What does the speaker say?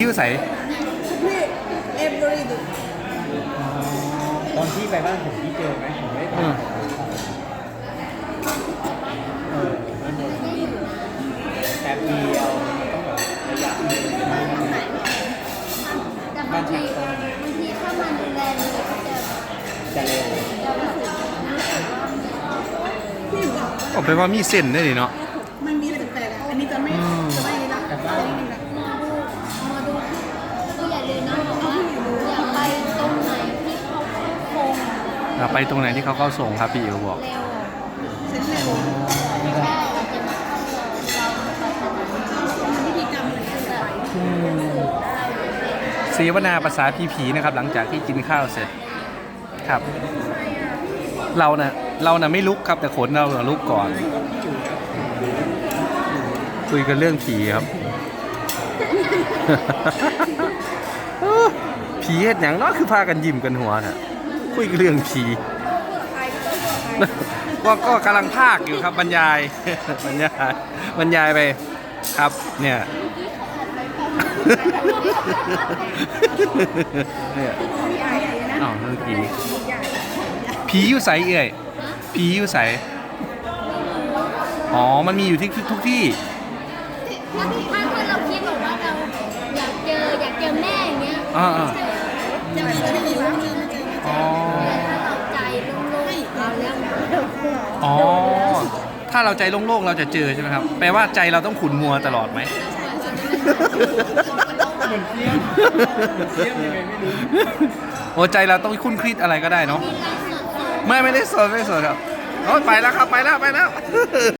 อยู่ใสพี่เอฟบริดตอนที่ไปบ้านผมที่เจอไหมผมไม่ได้อืมเออไม่หมดแป๊บเดียวต้องแบบระยะหนึ่งแต่บางทีบางทีถ้ามันแรงเลยก็จะจะเร็วจะรู้สึกรู้สึกว่ามันพี่บอกออกไปว่ามีเส้นด้วยนี่เนาะ ไปตรงไหนที่เขาเข้าส่งครับพี่อิ๋วบอกเร็วเส้นเร็วแค่เราจะมาเข้าเราเราไปทางนั้นพิธีกรรมอะไรกันไปเสวนาภาษาผีผีๆนะครับ หลังจากที่กินข้าวเสร็จครับ เราน่ะเราน่ะไม่ลุกครับแต่ขนเราน่ะลุกก่อน คุยกันเรื่องผีครับผีเฮ็ดหยังเนาะคือพากันยิ้มกันหัวน่ะ คุยกันเรื่องผีก็ก็กำลังภาคอยู่ครับบรรยายบรรยายบรรยายไปครับเนี่ยเนี่ยอ้าวนั่นผีผีอยู่ใสเอ่ยผีอยู่ใสอ๋อ มันมีอยู่ที่ทุกที่ถ้าถ้าถ้าเราคิดแบบว่าเราอยากเจออยากเจอแม่อย่างเงี้ยอ่าจะมีจะมี แล้วอ๋อถ้าเราใจโล่งๆเราจะเจอใช่ไหมครับ แปลว่าใจเราต้องขุนมัวตลอดไหม เหมือนเที่ยงเที่ยงยังไงไม่รู้โอ้ใจเราต้องคุ้นคิดอะไรก็ได้เนาะมีไลฟ์สดไม่ไม่ได้สดไม่ได้สดครับโอ้ยไปแล้วครับไปแล้วไปแล้ว